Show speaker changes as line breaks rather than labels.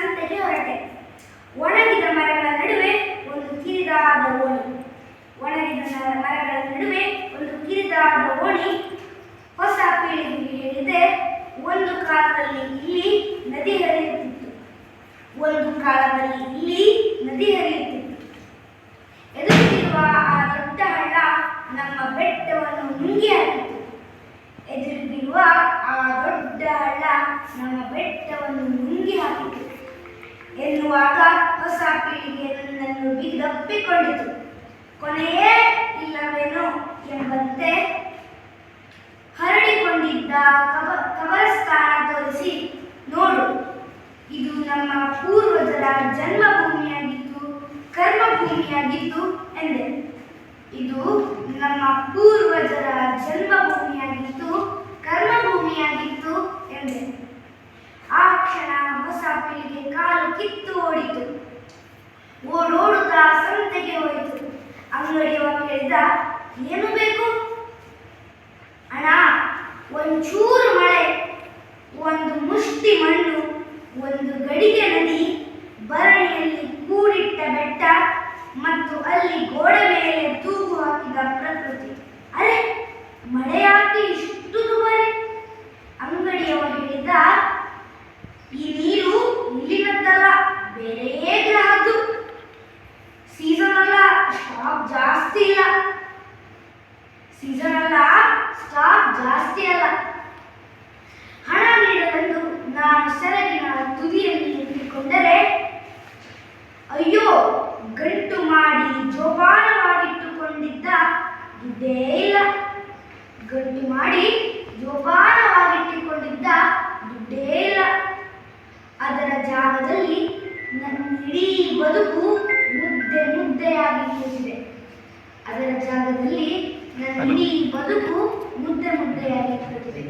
ಸಂತೆಗೆ ಹೊರಟೆ. ಒಣಗಿದ ಮರಗಳ ನಡುವೆ ಒಂದು ಕಿರಿದಾದ ಓಣಿ. ಒಣಗಿದ ಮರಗಳ ನಡುವೆ ಒಂದು ಕಿರಿದಾದ ಓಣಿ. ಹೊಸ ಪೀಳಿಗೆಗೆ ಹೇಳಿದೆ, ಒಂದು ಕಾಲದಲ್ಲಿ ಇಲ್ಲಿ ನದಿ ಹರಿಯುತ್ತಿತ್ತು. ಒಂದು ಕಾಲದಲ್ಲಿ ಇಲ್ಲಿ ನದಿ ಹರಿಯುತ್ತಿತ್ತು. ಎದುರಿಗಿರುವ ಆ ದೊಡ್ಡ ಹಳ್ಳ ನಮ್ಮ ಬೆಟ್ಟವನ್ನು ನುಂಗಿ ಹಾಕಿತ್ತು. ಎದುರಿಗಿರುವ ಆ ದೊಡ್ಡ ಹಳ್ಳ ನಮ್ಮ ಬೆಟ್ಟವನ್ನು ನುಂಗಿ ಹಾಕಿತು ಎನ್ನುವಾಗ ಹೊಸ ಪೀಳಿಗೆ ನನ್ನನ್ನು ಬಿಗಿದಪ್ಪಿಕೊಂಡಿತು. ಕೊನೆಯೇ ಇಲ್ಲವೇನೋ ಎಂಬಂತೆ ಹರಡಿಕೊಂಡಿದ್ದ ಕಬ ಕಬರಸ್ಥಾನ ತೋರಿಸಿ, ನೋಡು, ಇದು ನಮ್ಮ ಪೂರ್ವಜರ ಜನ್ಮಭೂಮಿಯಾಗಿತ್ತು ಕರ್ಮಭೂಮಿಯಾಗಿದ್ದು ಎಂದೆ. ಇದು ನಮ್ಮ ಪೂರ್ವಜರ ಜನ್ಮಭೂಮಿಯಾಗಿತ್ತು ಕರ್ಮಭೂಮಿಯಾಗಿತ್ತು ಎಂದೆ ಆ ಕ್ಷಣ ಹೊಸ ಪೀಳಿಗೆ ಕಾಲು ಕಿತ್ತು ಓಡಿತು ಓಡೋಡುತ್ತಾ ಸಂತೆಗೆ ಹೋಯಿತು ಏನು ಬೇಕು? ಅಣ್ಣ, ಒಂಚೂರು ಮಳೆ, ಒಂದು ಮುಷ್ಟಿ ಮಣ್ಣು, ಒಂದು ಗಡಿಗೆ ನದಿ ಭರಣಿಯಲ್ಲಿ ಕೂಡಿಟ್ಟ ಬೆಟ್ಟ, ಮತ್ತು ಅಲ್ಲಿ ಗೋಡೆ ಸೀಸನ್ ಅಲ್ಲ ಸ್ಟಾಕ್ ಜಾಸ್ತಿ ಅಲ್ಲ. ಹಣ ನೀಡಲೆಂದು ನಾನು ಸೆರಗಿನ ತುದಿಯಲ್ಲಿ ಎತ್ತಿಕೊಂಡರೆ ಅಯ್ಯೋ, ಗಂಟು ಮಾಡಿ ಜೋಪಾನವಾಗಿಟ್ಟುಕೊಂಡಿದ್ದ ದುಡ್ಡೇ ಇಲ್ಲ. ಗಂಟು ಮಾಡಿ ಜೋಪಾನವಾಗಿಟ್ಟುಕೊಂಡಿದ್ದ ದುಡ್ಡೇ ಇಲ್ಲ. ಅದರ ಜಾಗದಲ್ಲಿ ನನ್ನ ಇಡೀ ಬದುಕು ಮುದ್ದೆ ಮುದ್ದೆಯಾಗಿ ಕೂತಿದೆ ಅದರ ಜಾಗದಲ್ಲಿ ನನ್ನ ಇಡೀ ಬದುಕು ಮುದ್ದೆ ಮುದ್ದೆಯಾಗಿ ಕೂತಿದೆ